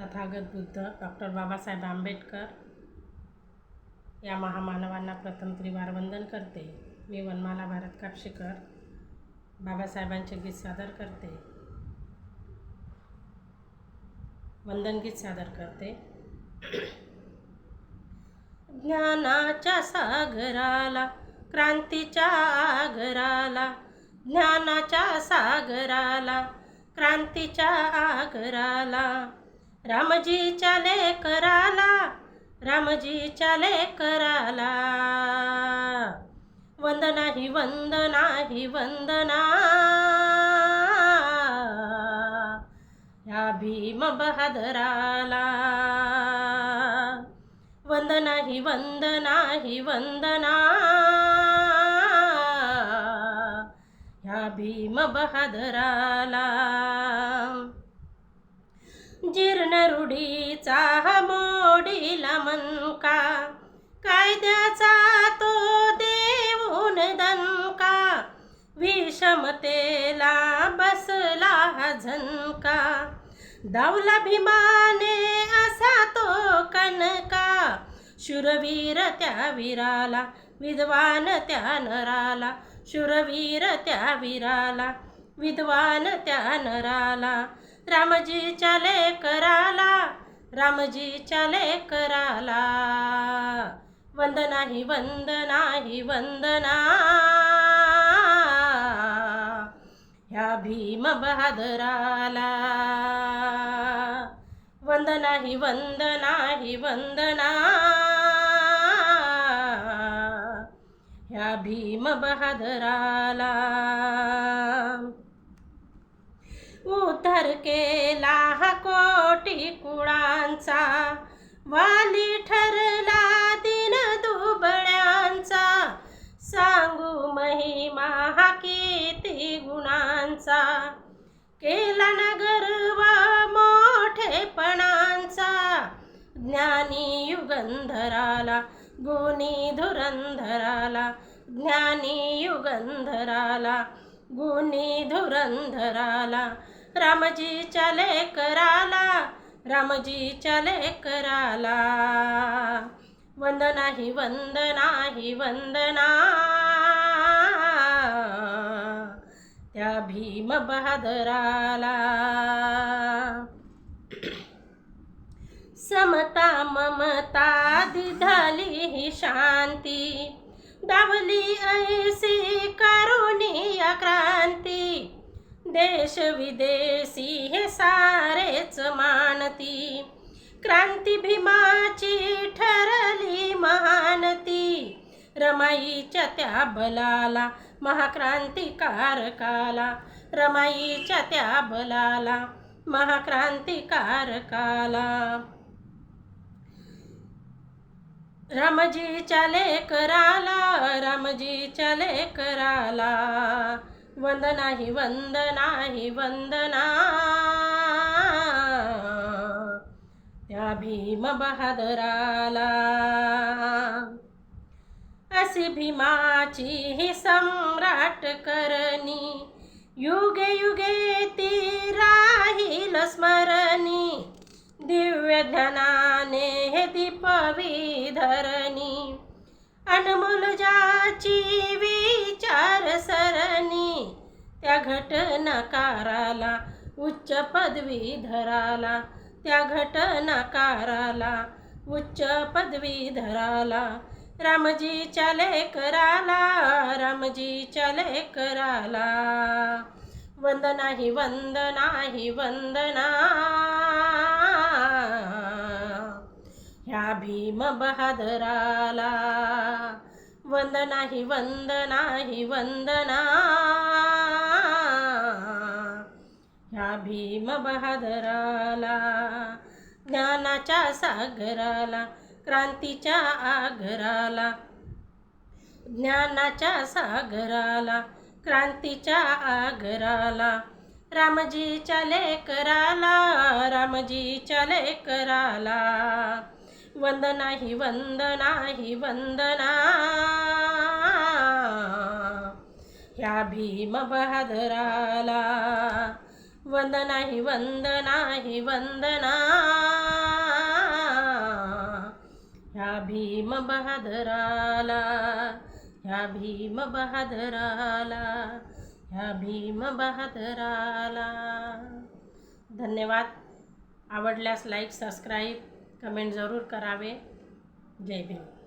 Tathagata Buddha doctor Babasaheb Ambedkar या महामानवांना प्रथम त्रिवार वंदन करते. मी वनमाला भारत कापशीकर बाबासाहेबांचे गीत सादर करते. वंदन गीत सादर करते. ज्ञानाच्या सागराला क्रांतीच्या आगराला ज्ञानाच्या सागराला क्रांतीच्या आगराला रामजीच्या लेकराला रामजीच्या लेकराला. वंदना ही वंदना. ही वंदना ह्या भीम बहादराला. वंदना ही वंदना. ही वंदना ह्या भीम बहादराला. जीर्ण मोडीला मनका. कायद्याचा तो देऊन दनका विषमतेला बसला झनका. दावला भीमाने असा तो कनका शूरवीर त्या वीराला विद्वान त्या नराला. शूरवीर त्या वीराला विद्वान त्या नराला. रामजीच्या लेकराला रामजीच्या लेकराला. वंदना ही वंदना. ही वंदना ह्या भीम बहादराला. वंदना ही वंदना. ही वंदना ह्या भीम बहादराला. उद्धार केला हा कोटी कुळांचा. वाली ठरला दिन दुबळ्यांचा. सांगू महिमा हा किती गुणांचा. केला नगर व मोठेपणांचा. ज्ञानी युगंधराला गुणी धुरंधराला. ज्ञानी युगंधराला गुणी धुरंधराला. रामजीच्या लेकराला रामजीच्या लेकराला. वंदना ही वंदना. ही वंदना त्या भीम बहादराला. समता ममता दिधाली ही शांती. दावली ऐसी करुणीय क्रांती. देश विदेशी हे सारेच मानती. क्रांती भीमाची ठरली महानती. रमाईच्या त्या बलाला महाक्रांतिकारकाला. रमाईच्या त्या बलाला महाक्रांतिकारकाला. रामजीच्या लेकराला रामजीच्या लेकराला. वंदना ही वंदना। ही वंदना त्या भीम बहादराला। असे भीमाची ही सम्राट करणी युगे युगे ती राहील स्मरणी. दिव्य ध्यानाने हे दीपवी धरणी अनमोल जाची घटनाकाराला उच्च पदवी धराला. त्या घटनाकाराला उच्च पदवी धराला. रामजीच्या लेकराला रामजीच्या लेकराला. वंदना ही वंदना. ही वंदना ह्या भीम बहादराला. वंदना ही वंदना ही वंदना. ह्या भीम बहादराला ज्ञानाच्या सागराला क्रांतीच्या आगराला. ज्ञानाच्या सागराला क्रांतीच्या आगराला. रामजीच्या लेकराला रामजीच्या लेकराला. वंदना ही वंदना ही वंदना. ह्या भीम बहादराला. वंदना ही वंदना। ही वंदना ह्या भीम बहादराला ह्या भीम बहादराला ह्या भीम बहादराला धन्यवाद. आवडल्यास लाईक सबस्क्राईब कमेंट जरूर करावे. जय भीम.